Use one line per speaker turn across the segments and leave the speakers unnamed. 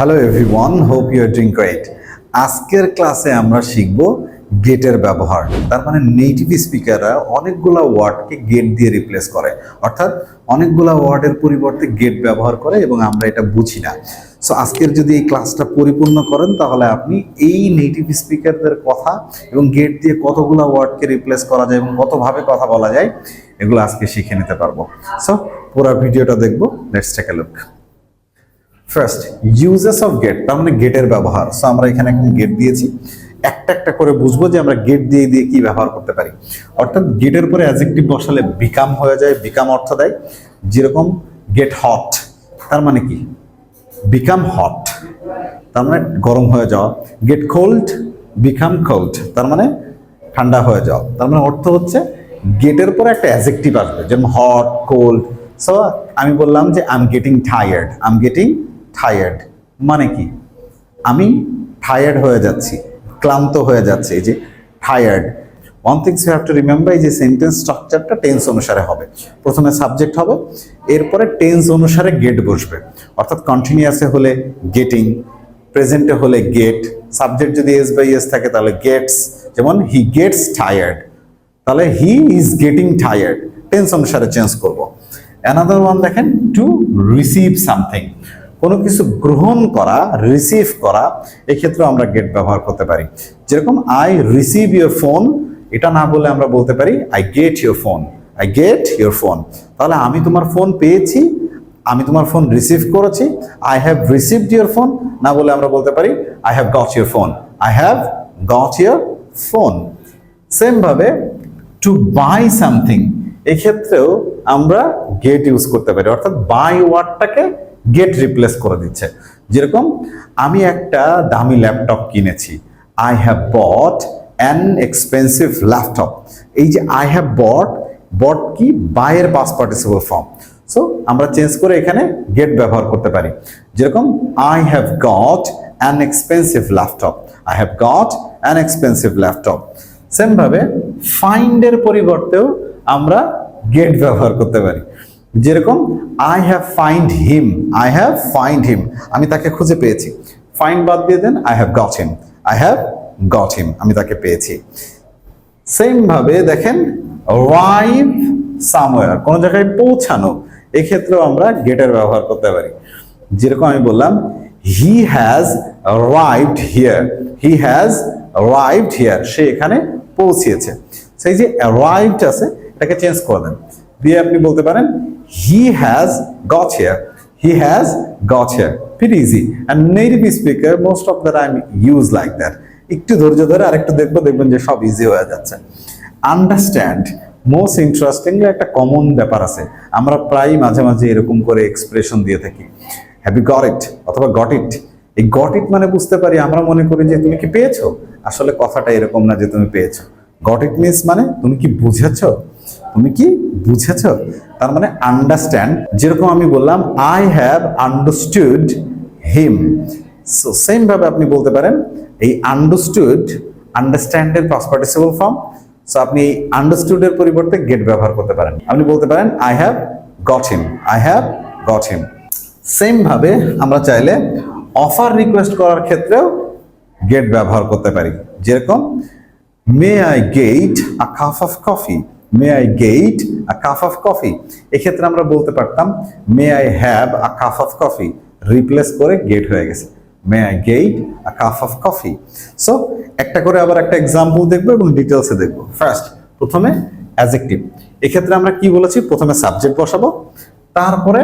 Hello everyone, hope you are doing great. আজকের ক্লাসে আমরা শিখব গেটের ব্যবহার। তার মানে নেটিভ স্পিকাররা অনেকগুলা ওয়ার্ডকে গেট দিয়ে রিপ্লেস করে। অর্থাৎ অনেকগুলা ওয়ার্ডের পরিবর্তে গেট ব্যবহার করে এবং আমরা এটা বুঝি না। সো আজকের যদি এই ক্লাসটা পরিপূর্ণ করেন, তাহলে আপনি এই নেটিভ স্পিকারদের কথা এবং গেট দিয়ে কতগুলা ওয়ার্ডকে রিপ্লেস করা যায় এবং কতভাবে কথা বলা যায়, এগুলো আজকে শিখে নিতে পারব। সো পুরো ভিডিওটা দেখব। Let's take a look first uses of get তার মানে গেটের ব্যবহার। সো আমরা এখানে একটা গেট দিয়েছি। একটা একটা করে বুঝব যে আমরা গেট দিয়ে দিয়ে কি ব্যবহার করতে পারি। অর্থাৎ গেটের পরে অ্যাজেক্টিভ বসালে বিকাম হয়ে যায় বিকাম অর্থ দেয়। যেরকম গেট হট তার মানে কি? বিকাম হট তার মানে গরম হয়ে যাওয়া। গেট কোল্ড বিকাম কোল্ড তার মানে ঠান্ডা হয়ে যাওয়া। তার মানে অর্থ হচ্ছে গেটের পরে একটা অ্যাজেক্টিভ আসবে। যেমন হট কোল্ড সো আমি বললাম যে I am getting tired I am getting tired মানে কি? আমি টায়ার্ড হয়ে যাচ্ছি, ক্লান্ত হয়ে যাচ্ছে, এই যে tired one things you have to remember যে সেন্টেন্স স্ট্রাকচারটা টেন্স অনুসারে হবে। প্রথমে সাবজেক্ট হবে, এরপরে টেন্স অনুসারে গেট বসবে। অর্থাৎ কন্টিনিউয়াসে হলে গেটিং প্রেজেন্টে হলে গেট সাবজেক্ট যদি এস বাই এস থাকে তাহলে গেটস যেমন হি গেটস টায়ার্ড তাহলে he is getting tired tense অনুসারে চেঞ্জ করব। অ্যানাদার ওয়ান দেখেন টু রিসিভ সামথিং কোনো কিছু গ্রহণ করা রিসিভ করা এক্ষেত্রে আমরা গেট ব্যবহার করতে পারি। যেরকম আই রিসিভ ইউর ফোন এটা না বলে আমরা বলতে পারি I get your phone I get your phone তাহলে আমি তোমার ফোন পেয়েছি, আমি তোমার ফোন রিসিভ করেছি I have received your phone না বলে আমরা বলতে পারি I have got your phone I have got your phone same ভাবে টু বাই সামথিং এক্ষেত্রেও আমরা গেট ইউজ করতে পারি। অর্থাৎ বাই ওয়ার্ডটাকে গেট রিপ্লেস করে দিচ্ছে। যেরকম আমি একটা দামি ল্যাপটপ কিনেছি। I have bought an expensive laptop এই যে আই হ্যাভ বট বট কি? বাইয়ের পাস পার্টিসিপল ফর্ম সো আমরা চেঞ্জ করে এখানে গেট ব্যবহার করতে পারি। যেরকম I have got an expensive laptop I have got an expensive laptop সেমভাবে ফাইন্ডের পরিবর্তেও আমরা গেট ব্যবহার করতে পারি। যেরকম I have find him I have find him আমি তাকে খুঁজে পেয়েছি। ফাইন্ড বাদ দিয়ে then I have got him I have got him আমি তাকে পেয়েছি। সেম ভাবে দেখেন রাইভ সামওয়্যার কোন জায়গায় পৌঁছানো, এক্ষেত্রেও আমরা গেটের ব্যবহার করতে পারি। যেরকম আমি বললাম he has arrived here he has arrived here সে এখানে পৌঁছিয়েছে। সেই যে অ্যারাইভড আছে, এটাকে চেঞ্জ করে দেন। দিয়ে আপনি বলতে পারেন he has got here he has got here very easy and native speaker most of the time use like that একটু ধৈর্য ধরে আরেকটু দেখব, দেখবেন যে সব ইজি হয়ে যাচ্ছে। আন্ডারস্ট্যান্ড মোস্ট ইন্টারেস্টিংলি একটা কমন ব্যাপার আছে। আমরা প্রায় মাঝে মাঝে এরকম করে এক্সপ্রেশন দিয়ে থাকি। হ্যাভি গট ইট অথবা গট ইট এই গট ইট মানে বুঝতে পারি, আমরা মনে করি যে তুমি কি পেয়েছ? আসলে কথাটা এরকম না যে তুমি পেয়েছ। গট ইট মিনস মানে তুমি কি বুঝেছ? তুমি কি বুঝেছ? তার মানে আন্ডারস্ট্যান্ড যেরকম আমি বললাম I have understood him so same ভাবে আপনি বলতে পারেন, এই আন্ডারস্টুড আন্ডারস্ট্যান্ডের পাস পার্টিসিপল ফর্ম সো আপনি আন্ডারস্টুডের পরিবর্তে গেট ব্যবহার করতে পারেন। আপনি বলতে পারেন I have got him I have got him same ভাবে আমরা চাইলে অফার রিকোয়েস্ট করার ক্ষেত্রেও গেট ব্যবহার করতে পারি। যেরকম may I get a cup of coffee may I get a cup of coffee এক্ষেত্রে আমরা বলতে পারতাম may I have a cup of coffee replace করে গেট হয়ে গেছে। May I get a cup of coffee so একটা করে আবার একটা এক্সাম্পল দেখব এবং ডিটেলসে দেখব। ফার্স্ট প্রথমে অ্যাজেক্টিভ এক্ষেত্রে আমরা কি বলেছি? প্রথমে সাবজেক্ট বসাবো, তারপরে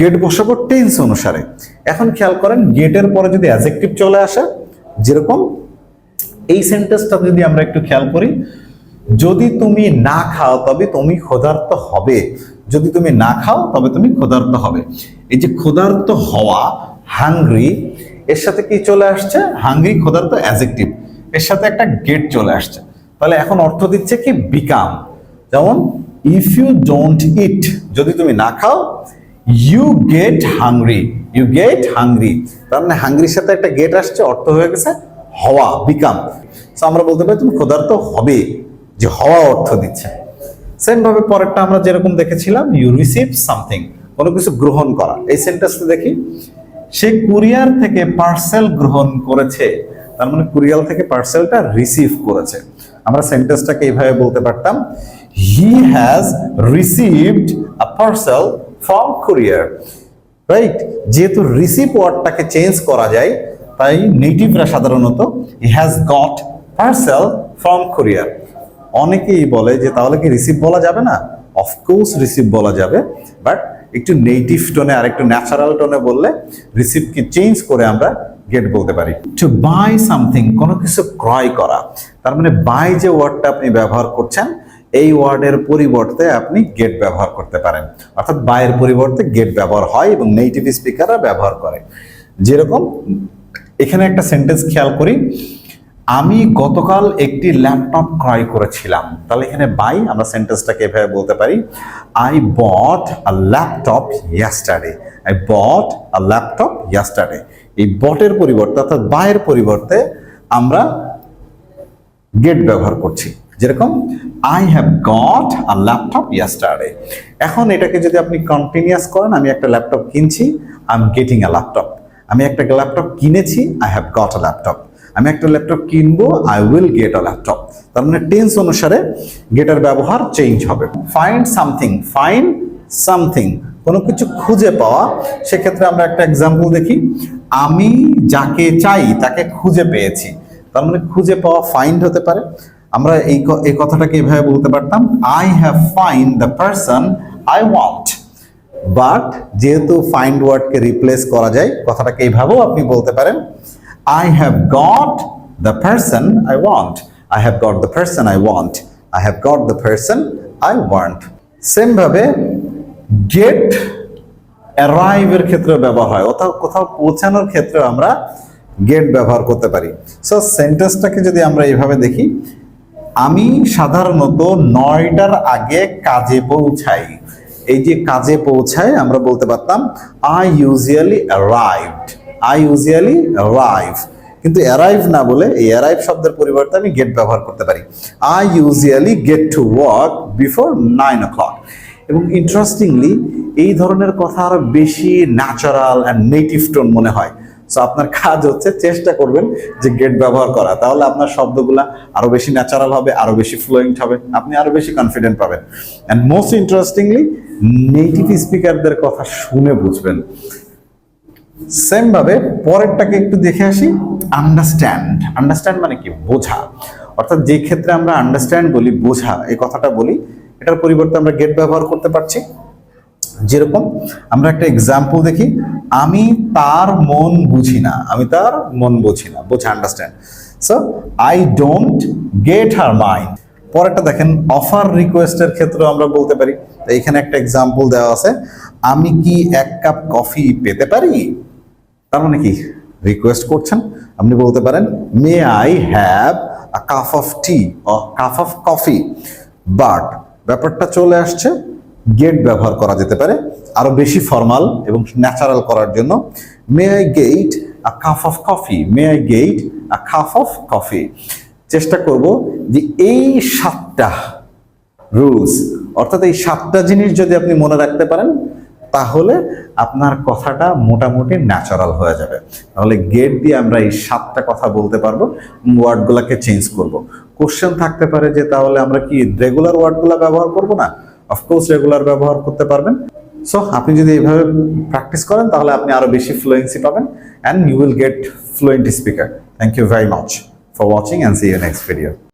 গেট বসাবো টেন্স অনুসারে। এখন খেয়াল করেন গেটের পরে যদি অ্যাজেক্টিভ চলে আসে, যেরকম, এই সেন্টেন্সটা যদি আমরা একটু খেয়াল করি যদি তুমি না খাও, তবে তুমি ক্ষুধার্ত হবে। যদি তুমি না খাও, তবে তুমি ক্ষুধার্ত হবে। এই যে ক্ষুধার্ত হওয়া হাংরি এর সাথে কি চলে আসছে? হাংরি ক্ষুধার্ত অ্যাজেক্টিভ এর সাথে একটা গেট চলে আসছে। তাহলে এখন অর্থ দিচ্ছে কি? বিকাম যেমন ইফ ইউ ডোন্ট ইট যদি তুমি না খাও you get hungry you get hungry তার মানে হাংরির সাথে একটা গেট আসছে, অর্থ হয়ে গেছে, হওয়া বিকাম আমরা বলতে পারি তুমি ক্ষুধার্ত হবে যে হওয়া অর্থ দিচ্ছে। সেম ভাবে পরেরটা আমরা যেরকম দেখেছিলাম ইউ রিসিভ সামথিং কোনো কিছু গ্রহণ করা। এই সেন্টেন্সটা দেখি। সে কুরিয়ার থেকে পার্সেল গ্রহণ করেছে, তার মানে কুরিয়ার থেকে পার্সেলটা রিসিভ করেছে। আমরা সেন্টেন্সটাকে এইভাবে বলতে পারতাম he has received a parcel from courier right যেহেতু রিসিভ ওয়ার্ডটাকে চেঞ্জ করা যায়, তাই নেটিভরা সাধারণত he has got parcel from courier অনেকেই বলে যে তাহলে কি রিসিভ বলা যাবে না? অফকোর্স রিসিভ বলা যাবে বাট একটু নেটিভ টোনে আর একটু ন্যাচারাল টোনে বললে রিসিভকে চেঞ্জ করে আমরা গেট বলতে পারি। টু বাই সামথিং কোনো কিছু ক্রয় করা, তার মানে বাই যে ওয়ার্ডটা আপনি ব্যবহার করছেন, এই ওয়ার্ডের পরিবর্তে আপনি গেট ব্যবহার করতে পারেন। অর্থাৎ বাইয়ের পরিবর্তে গেট ব্যবহার হয় এবং নেটিভ স্পিকাররা ব্যবহার করে। যেরকম, এখানে একটা সেন্টেন্স খেয়াল করি আমি গতকাল একটি ল্যাপটপ ক্রয় করেছিলাম। তাহলে এখানে বাই আমরা সেন্টেন্সটাকে এভাবে বলতে পারি। I bought a laptop yesterday I bought a laptop yesterday এই বটের পরিবর্তে অর্থাৎ বাইয়ের পরিবর্তে আমরা গেট ব্যবহার করছি। যেরকম I have got a laptop yesterday এখন এটাকে যদি আপনি কন্টিনিউয়াস করেন, আমি একটা ল্যাপটপ কিনছি I am getting a laptop আমি একটা ল্যাপটপ কিনেছি I have got a laptop আমি একটা ল্যাপটপ কিনবো I will get a laptop তার মানে টেন্স অনুসারে গেটের ব্যবহার চেঞ্জ হবে। ফাইন্ড সামথিং ফাইন্ড সামথিং কোনো কিছু খুঁজে পাওয়া, সেক্ষেত্রে আমরা একটা এক্সাম্পল দেখি। আমি যাকে চাই, তাকে খুঁজে পেয়েছি। তার মানে খুঁজে পাওয়া ফাইন্ড হতে পারে। আমরা এই এই কথাটাকে এভাবে বলতে পারতাম I have find the person I want but যেহেতু ফাইন্ড ওয়ার্ডকে রিপ্লেস করা যায়, কথাটাকে এইভাবেও আপনি বলতে পারেন। I have got the person I want I have got the person I want I have got the person I want same ভাবে গেট অ্যারাইভের ক্ষেত্রে ব্যবহার হয়। অর্থাৎ কোথাও পৌঁছানোর ক্ষেত্রে আমরা গেট ব্যবহার করতে পারি। সো সেন্টেন্সটাকে যদি আমরা এইভাবে দেখি, আমি সাধারণত নয়টার আগে কাজে পৌঁছাই। এই যে কাজে পৌঁছায়, আমরা বলতে পারতাম I usually arrived I usually arrive কিন্তু অ্যারাইভ না বলে এই অ্যারাইভ শব্দের পরিবর্তে আমি গেট ব্যবহার করতে পারি। I usually get to work before nine o'clock এবং ইন্টারেস্টিংলি এই ধরনের কথা আরও বেশি ন্যাচারাল অ্যান্ড নেটিভ টোন মনে হয়। সো আপনার কাজ হচ্ছে চেষ্টা করবেন যে গেট ব্যবহার করা। তাহলে আপনার শব্দগুলা আরও বেশি ন্যাচারাল হবে, আরও বেশি ফ্লোয়িং হবে, আপনি আরও বেশি কনফিডেন্ট পাবেন। অ্যান্ড মোস্ট ইন্টারেস্টিংলি নেটিভ স্পিকারদের কথা শুনে বুঝবেন। সেম ভাবে পরেরটাকে একটু দেখে আসি আন্ডারস্ট্যান্ড আন্ডারস্ট্যান্ড মানে কি? বোঝা। অর্থাৎ যে ক্ষেত্রে আমরা আন্ডারস্ট্যান্ড বলি, বোঝা, এই কথাটা বলি, এটার পরিবর্তে আমরা গেট ব্যবহার করতে পারছি। যেরকম আমরা একটা এক্সাম্পল দেখি, আমি তার মন বুঝি না। আমি তার মন বুঝি না। বোঝা understand so I don't get her mind পরেরটা দেখেন অফার রিকোয়েস্টের ক্ষেত্রেও আমরা বলতে পারি। তো এখানে একটা এক্সাম্পল দেওয়া আছে, আমি কি এক কাপ কফি পেতে পারি? তার মানে কি? রিকোয়েস্ট করছেন, আপনি বলতে পারেন may I have a cup of tea or cup of coffee but ব্যাপারটা চলে আসছে গেট ব্যবহার করা যেতে পারে, আরও বেশি ফর্মাল এবং ন্যাচারাল করার জন্য। May I get a cup of coffee may I get a cup of coffee চেষ্টা করব যে এই সাতটা রুলস অর্থাৎ এই সাতটা জিনিস যদি আপনি মনে রাখতে পারেন তাহলে আপনার কথাটা মোটামুটি ন্যাচারাল হয়ে যাবে। তাহলে গেট দিয়ে আমরা এই সাতটা কথা বলতে পারব ওয়ার্ডগুলোকে চেঞ্জ করব। কোশ্চেন থাকতে পারে যে তাহলে আমরা কি রেগুলার ওয়ার্ডগুলো ব্যবহার করব না? অফকোর্স রেগুলার ব্যবহার করতে পারবেন। সো আপনি যদি এইভাবে প্র্যাকটিস করেন, তাহলে আপনি আরও বেশি ফ্লুয়েন্সি পাবেন and you will get fluent speaker thank you very much for watching and see you next video